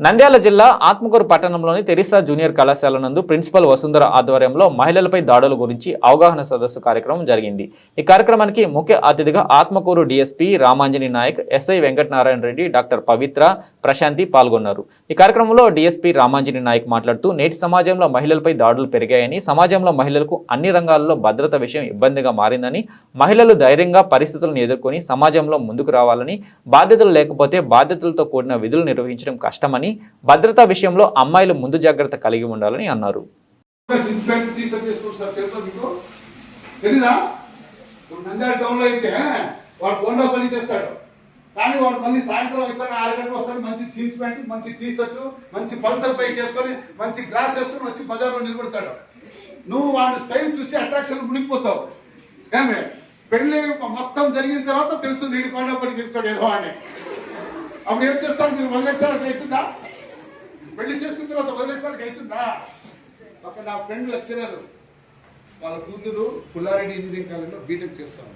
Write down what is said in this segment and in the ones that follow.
నంద్యాల జిల్లా ఆత్మకూరు పట్టణంలోని Teresa junior కళాశాల నందు ప్రిన్సిపల్ వసుంధర ఆధ్వర్యంలో మహిళలపై దాడుల గురించి అవగాహన సదస్సు కార్యక్రమం జరిగింది. ఈ కార్యక్రమానికి ముఖ్య అతిథిగా Atmakur DSP Ramanjani Naik SI Venkatanarayana Reddy doctor Pavitra Prashanti పాల్గొన్నారు. ఈ కార్యక్రమంలో డీఎస్పీ రామాంజని నాయక్ మాట్లాడుతూ నేటి సమాజంలో మహిళలపై దాడులు పెరిగాయని సమాజంలో మహిళలకు అన్ని రంగాల్లో భద్రత విషయం ఇబ్బందిగా మారిందని మహిళలు ధైర్యంగా పరిస్థితులను ఎదుర్కొని సమాజంలో ముందుకు రావాలని బాధ్యతలు లేకపోతే బాధ్యతలతో కూడిన విధులు నిర్వహించడం కష్టమని భద్రతా విషయంలో అమ్మాయిలు ముందు జాగ్రత్త కలిగి ఉండాలని అన్నారు. జీన్స్ ప్యాంట్ వేసుకుంటారు సార్. మీకు? అయితే వాడు గోండా పని చేస్తాడు. కానీ వాడు మళ్ళీ సాయంత్రం వస్తాడు ఆరు గంటలు వస్తాడు మంచి జీన్స్ ప్యాంట్ మంచి టీ షర్ట్ మంచి పల్సర్ బైక్ వేసుకొని మంచి గ్లాస్ వేసుకొని వచ్చి బజార్లో నిలబడతాడు. నువ్వు వాడి స్టైల్ చూసి అట్రాక్షన్ మునిగిపోతావు. ఏమే? పెళ్ళి మొత్తం జరిగిన తర్వాత తెలుస్తుంది వీడు బోండా పని చేస్తాడు ఏదో అని. అప్పుడు ఏం చేస్తారు మీరు వదిలేస్తానికి అవుతుందా పెళ్ళి చేసుకున్న తర్వాత వదిలేస్తానికి అవుతుందా ఒక నా ఫ్రెండ్ లెక్చరర్. వాళ్ళ కూతురు పుల్లారెడ్డి ఇంజనీరింగ్ కాలేజ్లో బీటెక్ చేస్తాను.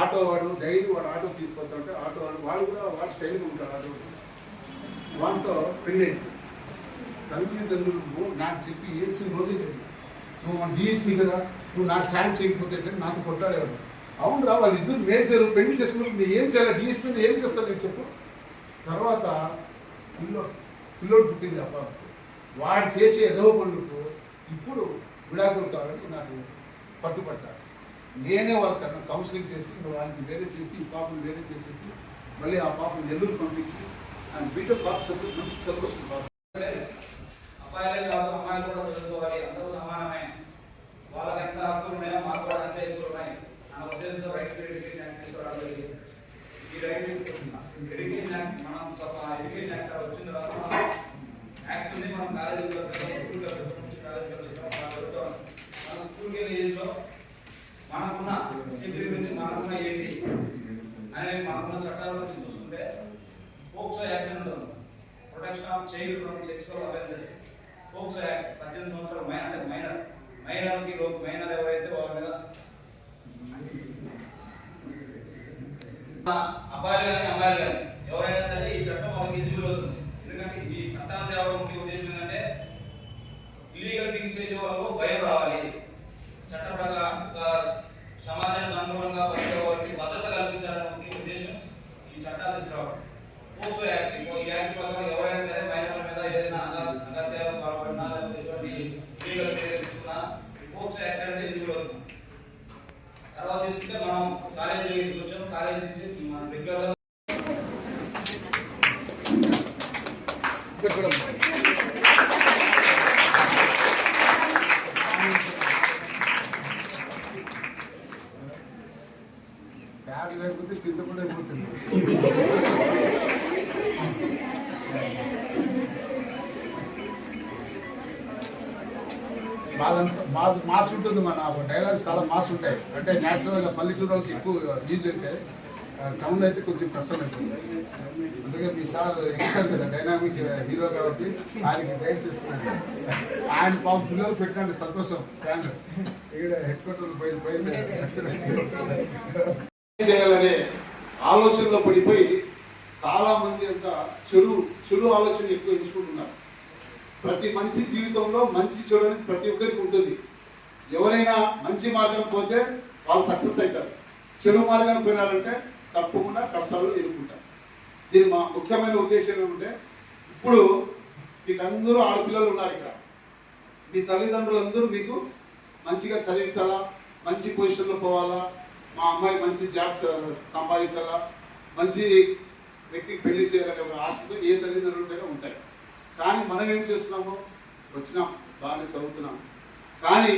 ఆటో వాడు డైలీ వాడు ఆటో తీసుకొస్తాడు ఆటో వాడు వాడు కూడా వాడు స్టైల్గా ఉంటాడు ఆటో వాడితో పెళ్ళి తల్లిదండ్రులు నాకు చెప్పి ఏడ్చిన రోజు నువ్వు మన డిఎస్పీ కదా నువ్వు నాకు సాయం చేయకపోతే నాకు నాతో కొట్టాడేవాడు అవును రా వాళ్ళు ఇద్దరు మేజర్ పెళ్ళి చేసుకున్నప్పుడు నేను ఏం చేయాలి డిఎస్పీ ఏం చేస్తాను నేను చెప్పు. తర్వాత పిల్లో పిల్లోడు పుట్టింది అప్ప వాడు చేసే ఏదో పనులకు ఇప్పుడు విడాకులు కావాలని నాకు పట్టుపట్టాడు నేనే వాళ్ళకన్నా కౌన్సిలింగ్ చేసి వాళ్ళని వేరే చేసి ఈ పాపను వేరే చేసేసి మళ్ళీ ఆ పాపను నెల్లూరు పంపించి ఆయన బీటెక్ పాప చదువు మంచి చదువు వస్తుంది పాప అబ్బాయిలే కాదు అమ్మాయిలు కూడా చదువుకోవాలి అందరూ సమానమే వాళ్ళకి ఎంత హక్కులు ఉన్నాయో మాకు కూడా అంతే హక్కులు ఉన్నాయి అన్న ఉద్దేశంతో రైట్ టు ఎడ్యుకేషన్ యాక్ట్ తీసుకోవడం జరిగింది ఈ రైట్ ఎడ్యుకేషన్ యాక్ట్ మనం ఎడ్యుకేషన్ యాక్ట్ వచ్చిన తర్వాత యాక్ట్ ఉంది మనం కాలేజీలో స్కూల్లో కాలేజీలో మనం స్కూల్కి వెళ్ళే ఏజ్లో మనకున్న డిగ్రీ గురించి మనకున్న ఏంటి? అనేది మనకున్న చట్టాల గురించి చూసుకుంటే పోక్సో యాక్ట్ ఉంటుంది. Protection of child from sexual offences POCSO act పద్దెనిమిది సంవత్సరాలు మైనర్ అంటే మైనర్ మైనర్కి మైనర్ ఎవరైతే వాళ్ళ మీద అబ్బాయిలు కానీ అమ్మాయిలు కానీ ఎవరైనా సరే ఈ చట్టం వాళ్ళకి ఎలిజిబుల్ అవుతుంది ఎందుకంటే ఈ చట్టాన్ని తేవడం ముఖ్య ఉద్దేశం ఏంటంటే ఇల్లీగల్ థింగ్స్ చేసే వాళ్ళకు భయం రావాలి చట్ట ప్రకారం సమాజానికి అనుగుణంగా బతికే వారికి భద్రత కల్పించాలనే ముఖ్య ఉద్దేశం ఈ చట్టాలు తీసుకురావడం పోక్సో యాక్ట్ ఈ యాక్ట్ ప్రకారం ఎవరైనా సరే మైనర్ల మీద ఏదైనా అగా- అగత్యాలు పాల్పడినా లేకపోతే ఎటువంటి లీగల్ చర్య తీసుకున్నా ఈ పోక్సో యాక్ట్ అనేది ఎలిజిబుల్ అవుతుంది తర్వాత చూస్తే మనం కాలేజీ వచ్చాం కాలేజీ నుంచి మనం రెగ్యులర్ బ్యాగ్ లేకపోతే చింతపండు మాస్ ఉంటుంది మన డైలాగ్స్ చాలా మాస్ ఉంటాయి అంటే న్యాచురల్గా పల్లెటూరు ఎక్కువ యూజ్ అయితే టౌన్లో అయితే కొంచెం కష్టం అవుతుంది అందుకే మీ సార్ ఎక్సర్ కదా డైనామిక్ హీరో కాబట్టి ఆయనకి గైడ్ చేస్తున్నాడు ఆయన పాప పిల్లలు పెట్టండి సంతోషం ఫ్యాన్ ఇక్కడ హెడ్ క్వార్టర్ పోయి పోయింది చేయాలని ఆలోచనలో పడిపోయి చాలా మంది అంత చెడు చెడు ఆలోచన ఎక్కువ ఎంచుకుంటున్నారు. ప్రతి మనిషి జీవితంలో మంచి చెడు అనేది ప్రతి ఒక్కరికి ఉంటుంది. ఎవరైనా మంచి మార్గం పోతే వాళ్ళు సక్సెస్ అవుతారు. చెడు మార్గానికి పోయినారంటే తప్పకుండా కష్టాలు ఎదుర్కొంటారు. దీని మా ముఖ్యమైన ఉద్దేశం ఏమంటే ఇప్పుడు మీకు అందరూ ఆడపిల్లలు ఉన్నారు ఇక్కడ. మీ తల్లిదండ్రులందరూ మీకు మంచిగా చదివించాలా? మంచి పొజిషన్లో పోవాలా? మా అమ్మాయి మంచి జాబ్ సంపాదించాలా మంచి వ్యక్తికి పెళ్ళి చేయాలనే ఒక ఆశతో ఏ తల్లిదండ్రులకైనా ఉంటాయి. కానీ మనం ఏం చేస్తున్నాము? వచ్చినాం బాగానే చదువుతున్నాం. కానీ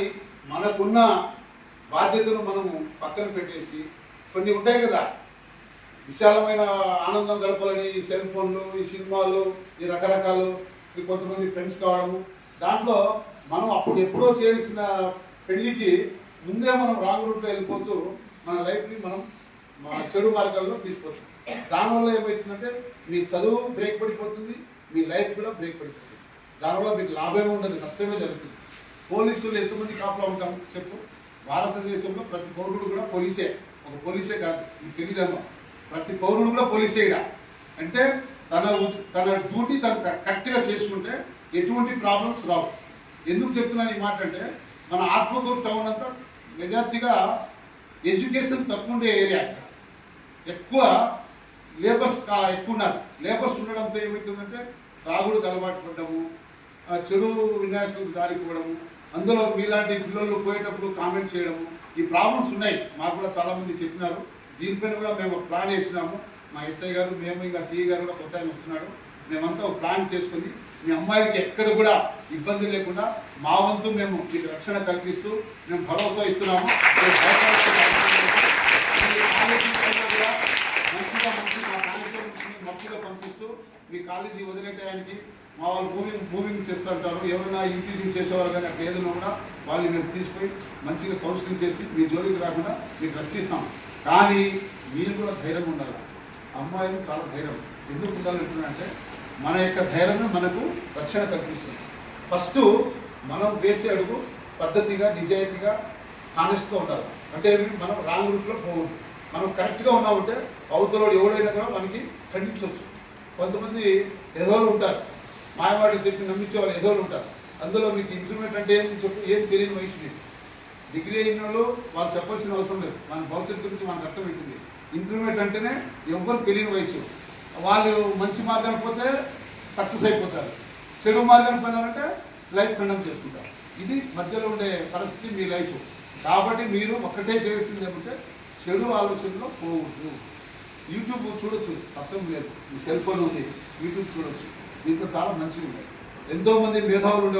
మనకున్న బాధ్యతను మనము పక్కన పెట్టేసి కొన్ని ఉంటాయి కదా విశాలమైన ఆనందం గడపాలని ఈ సెల్ ఫోన్లు ఈ సినిమాలు ఈ రకరకాలు ఈ కొంతమంది ఫ్రెండ్స్ కావడము దాంట్లో మనం అప్పుడు ఎప్పుడో చేయాల్సిన పెళ్ళికి ముందే మనం రాంగ్ రూట్లో వెళ్ళిపోతూ మన లైఫ్ని మనం మా చెడు మార్గాల్లో తీసుకొచ్చాం దానివల్ల ఏమవుతుందంటే మీ చదువు బ్రేక్ పడిపోతుంది మీ లైఫ్ కూడా బ్రేక్ పడిపోతుంది. దానివల్ల మీకు లాభమే ఉండదు నష్టమే జరుగుతుంది. పోలీసులు ఎంతమంది కాపులా ఉంటాం చెప్పు? భారతదేశంలో ప్రతి పౌరుడు కూడా పోలీసే. ఒక పోలీసే కాదు మీకు తెలియదమ్మా ప్రతి పౌరుడు కూడా పోలీసే అంటే తన తన డ్యూటీ తను కరెక్ట్గా చేసుకుంటే ఎటువంటి ప్రాబ్లమ్స్ రావు. ఎందుకు చెప్తున్నాను ఈ మాట అంటే మన ఆత్మకూరు టౌన్ అంతా మెజార్టీగా ఎడ్యుకేషన్ తక్కువ ఉండే ఏరియా. ఎక్కువ లేబర్స్ కా- ఎక్కువ ఉన్నారు లేబర్స్ ఉండడంతో ఏమవుతుందంటే త్రాగుడు అలవాటు పడ్డము చెడు విన్యాసం దారిపోవడము అందులో మీలాంటి పిల్లలు పోయేటప్పుడు కామెంట్ చేయడము ఈ ప్రాబ్లమ్స్ ఉన్నాయి. మాకు కూడా చాలామంది చెప్పినారు. దీనిపైన కూడా మేము ప్లాన్ వేసినాము. మా ఎస్ఐ గారు మేము ఇంకా సిఈ గారు కూడా కొత్త ఆయన వస్తున్నాడు మేమంతా ఒక ప్లాన్ చేసుకుని మీ అమ్మాయిలకి ఎక్కడ కూడా ఇబ్బంది లేకుండా మా వంతు మేము మీకు రక్షణ కల్పిస్తూ మేము భరోసా ఇస్తున్నాము. కాలేజీ కూడా మంచిగా మంచి మా మంచిగా పంపిస్తూ మీ కాలేజీ వదిలేటానికి మా వాళ్ళు మూవింగ్ మూవింగ్ చేస్తుంటారు ఎవరైనా ఇంక్రీజింగ్ చేసేవారు కానీ అక్కడ ఏదైనా కూడా వాళ్ళని మేము తీసుకుపోయి మంచిగా కౌన్సిలింగ్ చేసి మీ జోలికి రాకుండా మీకు రక్షిస్తాం కానీ మీరు కూడా ధైర్యం ఉండాలి అమ్మాయిలు చాలా ధైర్యం ఎందుకు ఉండాలంటున్నారంటే మన యొక్క ధైర్యమే మనకు రక్షణ కల్పిస్తుంది ఫస్ట్ మనం వేసే అడుగు పద్ధతిగా నిజాయితీగా హానెస్ట్గా ఉండాలి. అంటే మనం రాంగ్ రూట్లో పోవద్దు. మనం కరెక్ట్గా ఉన్నామంటే అవతలోడు ఎవడైనా కూడా మనకి ఖండించవచ్చు. కొంతమంది ఎదోలు ఉంటారు. మాయవాడికి చెప్పి నమ్మించే వాళ్ళు ఎదోలు ఉంటారు. అందులో మీకు ఇంప్రూవ్మెంట్ అంటే ఏం చెప్పు ఏం తెలియని వయసు మీకు. డిగ్రీ అయిన వాళ్ళు వాళ్ళు చెప్పాల్సిన అవసరం లేదు. మన భవిష్యత్తు గురించి మనకు అర్థమవుతుంది ఇంప్రూవ్మెంట్ అంటేనే ఎవ్వరు తెలియని వయసు. వాళ్ళు మంచి మార్గానికి పోతే సక్సెస్ అయిపోతారు. చెడు మార్గానికి పోయినారంటే లైఫ్ ఖండం చేసుకుంటారు. ఇది మధ్యలో ఉండే పరిస్థితి మీ లైఫ్ కాబట్టి మీరు ఒక్కటే చేయాల్సింది ఏమంటే చెడు ఆలోచనలో పోవద్దు యూట్యూబ్ చూడొచ్చు తప్పేం లేదు. మీ సెల్ ఫోన్ ఉంది యూట్యూబ్ చూడొచ్చు. దీంట్లో చాలా మంచిగా ఉన్నాయి ఎంతోమంది మేధావులు ఉండే